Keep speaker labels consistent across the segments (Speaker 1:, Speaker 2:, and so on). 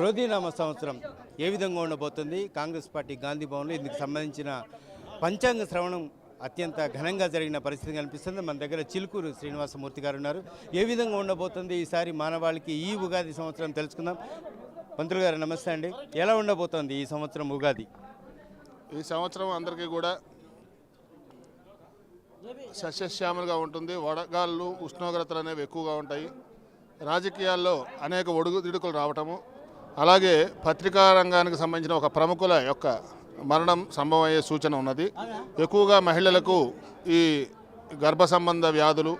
Speaker 1: క్రోధీనామ సంవత్సరం ఏ విధంగా ఉండబోతుంది? కాంగ్రెస్ పార్టీ గాంధీ భవన్లో ఇందుకు సంబంధించిన పంచాంగ శ్రవణం అత్యంత ఘనంగా జరిగిన పరిస్థితి కనిపిస్తుంది. మన దగ్గర చిలుకూరు శ్రీనివాసమూర్తి గారు ఉన్నారు. ఏ విధంగా ఉండబోతుంది? ఈసారి మానవాళికి ఈ ఉగాది సంవత్సరం తెలుసుకుందాం. మంత్రులు గారు నమస్తే అండి. ఎలా ఉండబోతోంది ఈ సంవత్సరం ఉగాది?
Speaker 2: ఈ సంవత్సరం అందరికీ కూడా సస్యశ్యామలుగా ఉంటుంది. వడగాళ్ళు ఉష్ణోగ్రతలు అనేవి ఎక్కువగా ఉంటాయి. రాజకీయాల్లో అనేక ఒడుగు రావటము అలాగే పత్రికా రంగానికి సంబంధించిన ఒక ప్రముఖుల యొక్క మరణం సంభవమయ్యే సూచన ఉన్నది. ఎక్కువగా మహిళలకు ఈ గర్భ సంబంధ వ్యాధులు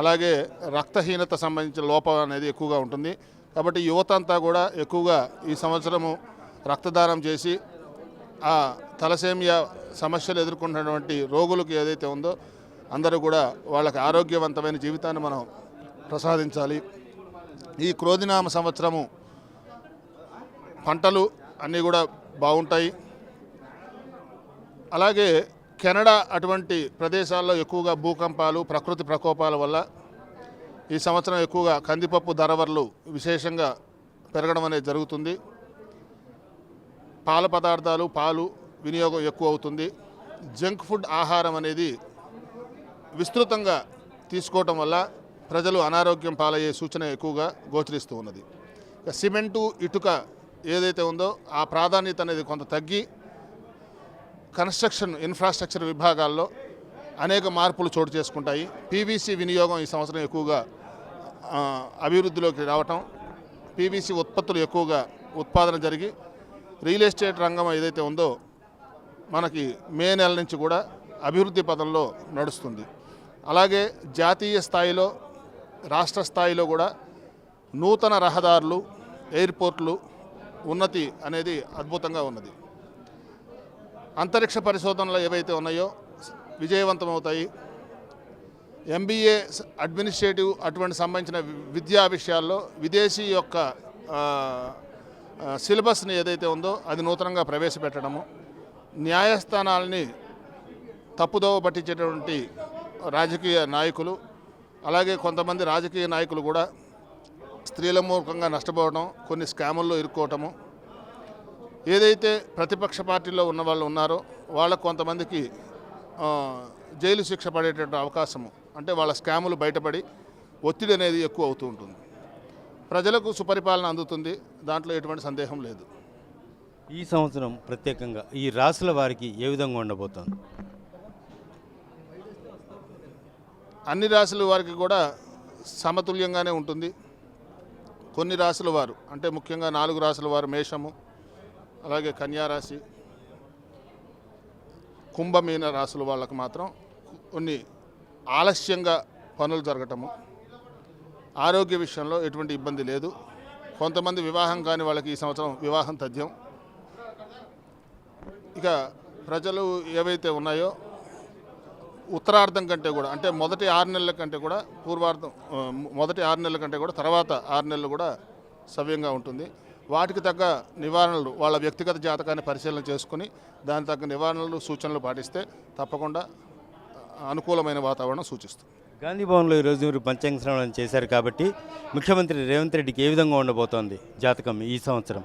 Speaker 2: అలాగే రక్తహీనత సంబంధించిన లోపం అనేది ఎక్కువగా ఉంటుంది. కాబట్టి యువత అంతా కూడా ఎక్కువగా ఈ సంవత్సరము రక్తదానం చేసి ఆ తలసేమియా సమస్యలు ఎదుర్కొంటున్నటువంటి రోగులకు ఏదైతే ఉందో అందరూ కూడా వాళ్ళకి ఆరోగ్యవంతమైన జీవితాన్ని మనం ప్రసాదించాలి. ఈ క్రోధినామ సంవత్సరము పంటలు అన్నీ కూడా బాగుంటాయి. అలాగే కెనడా అటువంటి ప్రదేశాల్లో ఎక్కువగా భూకంపాలు ప్రకృతి ప్రకోపాల వల్ల ఈ సంవత్సరం ఎక్కువగా కందిపప్పు ధరవర్లు విశేషంగా పెరగడం అనేది జరుగుతుంది. పాల పదార్థాలు పాలు వినియోగం ఎక్కువ అవుతుంది. జంక్ ఫుడ్ ఆహారం అనేది విస్తృతంగా తీసుకోవటం వల్ల ప్రజలు అనారోగ్యం పాలయ్యే సూచన ఎక్కువగా గోచరిస్తూ ఉన్నది. సిమెంటు ఇటుక ఏదైతే ఉందో ఆ ప్రాధాన్యత అనేది కొంత తగ్గి కన్స్ట్రక్షన్ ఇన్ఫ్రాస్ట్రక్చర్ విభాగాల్లో అనేక మార్పులు చోటు చేసుకుంటాయి. పీవీసీ వినియోగం ఈ సంవత్సరం ఎక్కువగా అభివృద్ధిలోకి రావటం పీవీసీ ఉత్పత్తులు ఎక్కువగా ఉత్పాదన జరిగి రియల్ ఎస్టేట్ రంగం ఏదైతే ఉందో మనకి మే నెల నుంచి కూడా అభివృద్ధి పదంలో నడుస్తుంది. అలాగే జాతీయ స్థాయిలో రాష్ట్ర స్థాయిలో కూడా నూతన రహదారులు ఎయిర్పోర్ట్లు ఉన్నతి అనేది అద్భుతంగా ఉన్నది. అంతరిక్ష పరిశోధనలు ఏవైతే ఉన్నాయో విజయవంతమవుతాయి. ఎంబీఏ అడ్మినిస్ట్రేటివ్ అటువంటి సంబంధించిన విద్యా విషయాల్లో విదేశీ యొక్క సిలబస్ని ఏదైతే ఉందో అది నూతనంగా ప్రవేశపెట్టడము న్యాయస్థానాలని తప్పుదోవ పట్టించేటువంటి రాజకీయ నాయకులు అలాగే కొంతమంది రాజకీయ నాయకులు కూడా స్త్రీల మూలకంగా నష్టపోవడం కొన్ని స్కాముల్లో ఇరుక్కోవటము. ఏదైతే ప్రతిపక్ష పార్టీలో ఉన్న వాళ్ళు ఉన్నారో వాళ్ళకు కొంతమందికి జైలు శిక్ష పడేటటువంటి అవకాశము. అంటే వాళ్ళ స్కాములు బయటపడి ఒత్తిడి అనేది ఎక్కువ అవుతూ ఉంటుంది. ప్రజలకు సుపరిపాలన అందుతుంది. దాంట్లో ఎటువంటి సందేహం లేదు.
Speaker 1: ఈ సంవత్సరం ప్రత్యేకంగా ఈ రాసుల వారికి ఏ విధంగా ఉండబోతోంది?
Speaker 2: అన్ని రాశుల వారికి కూడా సమతుల్యంగానే ఉంటుంది. కొన్ని రాశుల వారు అంటే ముఖ్యంగా నాలుగు రాశుల వారు మేషము అలాగే కన్యారాశి కుంభమీన రాశుల వాళ్ళకు మాత్రం కొన్ని ఆలస్యంగా పనులు జరగటము ఆరోగ్య విషయంలో ఎటువంటి ఇబ్బంది లేదు. కొంతమంది వివాహం కాని వాళ్ళకి ఈ సంవత్సరం వివాహం తథ్యం. ఇక ప్రజలు ఏవైతే ఉన్నాయో ఉత్తరార్ధం కంటే కూడా అంటే మొదటి ఆరు నెలల కంటే కూడా పూర్వార్ధం ఆ, మొదటి ఆరు నెలల కంటే కూడా తర్వాత ఆరు నెలలు కూడా సవ్యంగా ఉంటుంది. వాటికి తగ్గ నివారణలు వాళ్ళ వ్యక్తిగత జాతకాన్ని పరిశీలన చేసుకుని దానికి తగ్గ నివారణలు సూచనలు పాటిస్తే తప్పకుండా అనుకూలమైన వాతావరణం సూచిస్తుంది.
Speaker 1: గాంధీ భవన్లో ఈరోజు మీరు పంచాంగ శ్రవణం చేశారు కాబట్టి ముఖ్యమంత్రి రేవంత్ రెడ్డికి ఏ విధంగా ఉండబోతోంది జాతకం ఈ సంవత్సరం?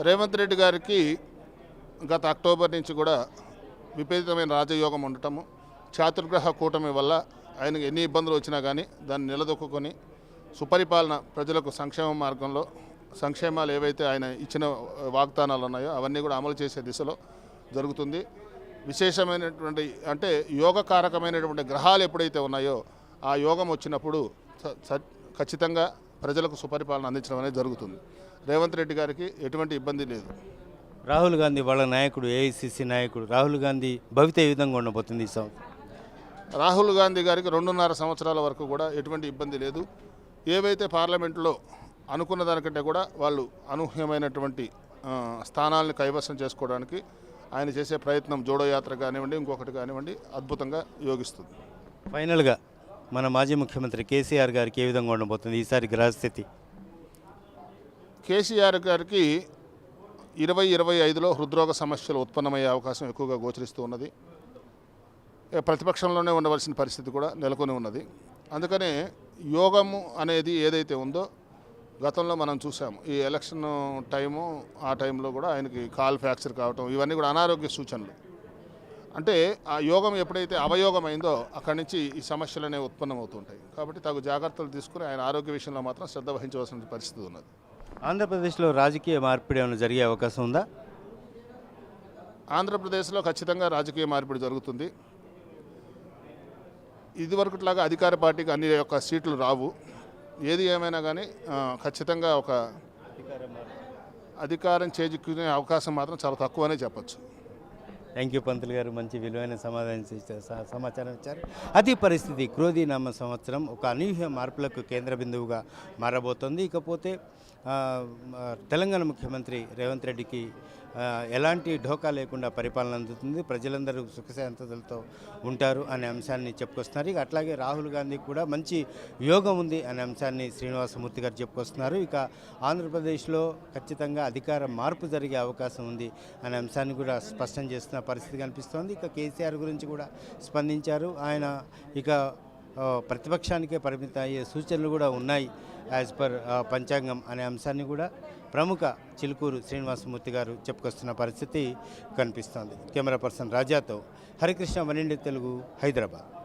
Speaker 2: రేవంత్ రెడ్డి గారికి గత అక్టోబర్ నుంచి కూడా విపరీతమైన రాజయోగం ఉండటము చాతుర్గ్రహ కూటమి వల్ల ఆయనకు ఎన్ని ఇబ్బందులు వచ్చినా కానీ దాన్ని నిలదొక్కుని సుపరిపాలన ప్రజలకు సంక్షేమ మార్గంలో సంక్షేమాలు ఏవైతే ఆయన ఇచ్చిన వాగ్దానాలు ఉన్నాయో అవన్నీ కూడా అమలు చేసే దిశలో జరుగుతుంది. విశేషమైనటువంటి అంటే యోగకారకమైనటువంటి గ్రహాలు ఎప్పుడైతే ఉన్నాయో ఆ యోగం వచ్చినప్పుడు స- ఖచ్చితంగా ప్రజలకు సుపరిపాలన అందించడం అనేది జరుగుతుంది. రేవంత్ రెడ్డి గారికి ఎటువంటి ఇబ్బంది లేదు.
Speaker 1: రాహుల్ గాంధీ వాళ్ళ నాయకుడు ఏఐసిసి నాయకుడు రాహుల్ గాంధీ భవిత ఏ విధంగా ఉండబోతుంది ఈ సంవత్సరం?
Speaker 2: రాహుల్ గాంధీ గారికి రెండున్నర సంవత్సరాల వరకు కూడా ఎటువంటి ఇబ్బంది లేదు. ఏవైతే పార్లమెంట్లో అనుకున్న దానికంటే కూడా వాళ్ళు అనూహ్యమైనటువంటి స్థానాలను కైవసం చేసుకోవడానికి ఆయన చేసే ప్రయత్నం జోడో యాత్ర కానివ్వండి ఇంకొకటి కానివ్వండి అద్భుతంగా యోగిస్తుంది.
Speaker 1: ఫైనల్గా మన మాజీ ముఖ్యమంత్రి కేసీఆర్ గారికి ఏ విధంగా ఉండబోతుంది? ఈసారి గ్రహస్థితి?
Speaker 2: కేసీఆర్ గారికి ఇరవై ఇరవై ఐదులో హృద్రోగ సమస్యలు ఉత్పన్నమయ్యే అవకాశం ఎక్కువగా గోచరిస్తూ ఉన్నది. ప్రతిపక్షంలోనే ఉండవలసిన పరిస్థితి కూడా నెలకొని ఉన్నది. అందుకనే యోగము అనేది ఏదైతే ఉందో గతంలో మనం చూసాము. ఈ ఎలక్షన్ టైము ఆ టైంలో కూడా ఆయనకి కాల్ ఫ్రాక్చర్ కావటం ఇవన్నీ కూడా అనారోగ్య సూచనలు. అంటే ఆ యోగం ఎప్పుడైతే అవయోగం అయిందో అక్కడి నుంచి ఈ సమస్యలు అనేవి ఉత్పన్నమవుతుంటాయి. కాబట్టి తగు జాగ్రత్తలు తీసుకుని ఆయన ఆరోగ్య విషయంలో మాత్రం శ్రద్ధ వహించవలసిన పరిస్థితి ఉన్నది.
Speaker 1: ఆంధ్రప్రదేశ్లో రాజకీయ మార్పిడి ఏమైనా జరిగే అవకాశం ఉందా?
Speaker 2: ఆంధ్రప్రదేశ్లో ఖచ్చితంగా రాజకీయ మార్పిడి జరుగుతుంది. ఇదివరకుట్లాగా అధికార పార్టీకి అన్ని యొక్క సీట్లు రావు. ఏది ఏమైనా కానీ ఖచ్చితంగా ఒక అధికారం చేజిక్కునే అవకాశం మాత్రం చాలా తక్కువనే చెప్పచ్చు.
Speaker 1: థ్యాంక్ యూ పంతులు గారు. మంచి విలువైన సమాధానం స- సమాచారం ఇచ్చారు. అతి పరిస్థితి క్రోధీనామ సంవత్సరం ఒక అనూహ్య మార్పులకు కేంద్ర బిందువుగా మారబోతోంది. ఇకపోతే తెలంగాణ ముఖ్యమంత్రి రేవంత్ రెడ్డికి ఎలాంటి ఢోకా లేకుండా పరిపాలన అందుతుంది? ప్రజలందరూ సుఖశాంతతలతో ఉంటారు అనే అంశాన్ని చెప్పుకొస్తున్నారు. ఇక అట్లాగే రాహుల్ గాంధీ కూడా మంచి యోగం ఉంది అనే అంశాన్ని శ్రీనివాసమూర్తి గారు చెప్పుకొస్తున్నారు. ఇక ఆంధ్రప్రదేశ్లో ఖచ్చితంగా అధికార మార్పు జరిగే అవకాశం ఉంది అనే అంశాన్ని కూడా స్పష్టం చేస్తున్న పరిస్థితి కనిపిస్తోంది. ఇక కేసీఆర్ గురించి కూడా స్పందించారు. ఆయన ఇక ప్రతిపక్షానికే పరిమితం అయ్యే సూచనలు కూడా ఉన్నాయి యాజ్ పర్ పంచాంగం అనే అంశాన్ని కూడా ప్రముఖ చిలుకూరు శ్రీనివాసమూర్తి గారు చెప్పుకొస్తున్న పరిస్థితి కనిపిస్తోంది. కెమెరా పర్సన్ రాజాతో హరికృష్ణ వనిండి తెలుగు హైదరాబాద్.